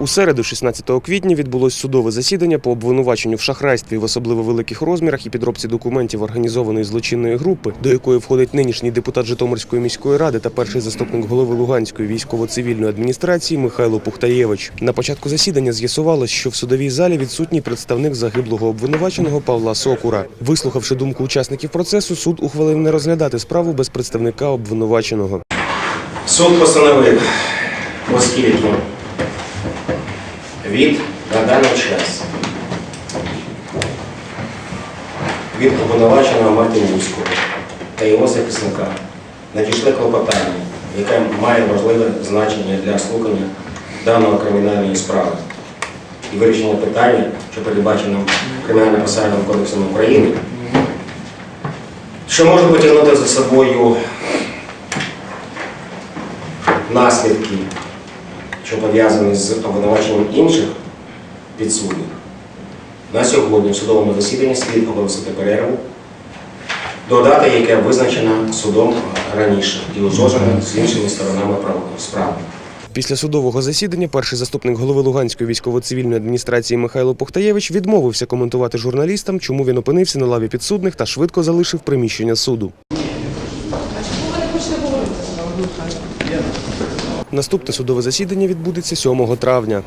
У середу, 16 квітня, відбулось судове засідання по обвинуваченню в шахрайстві в особливо великих розмірах і підробці документів організованої злочинної групи, до якої входить нинішній депутат Житомирської міської ради та перший заступник голови Луганської військово-цивільної адміністрації Михайло Пухтаєвич. На початку засідання з'ясувалось, що в судовій залі відсутній представник загиблого обвинуваченого Павла Сокура. Вислухавши думку учасників процесу, суд ухвалив не розглядати справу без представника обвинуваченого. Суд постановив, оскільки від на даний час від обвинуваченого Мартинівського та його захисника надійшли клопотання, яке має важливе значення для слухання даної кримінальної справи. І вирішення питання, що передбачено Кримінально-процесуальним кодексом України, що може потягнути за собою наслідки, що пов'язані з обвинуваченням інших підсудних. На сьогодні в судовому засіданні слід оголосити перерву до дати, яке визначено судом раніше і узгоджено з іншими сторонами прав- справи. Після судового засідання перший заступник голови Луганської військово-цивільної адміністрації Михайло Пухтаєвич відмовився коментувати журналістам, чому він опинився на лаві підсудних та швидко залишив приміщення суду. Наступне судове засідання відбудеться 7 травня.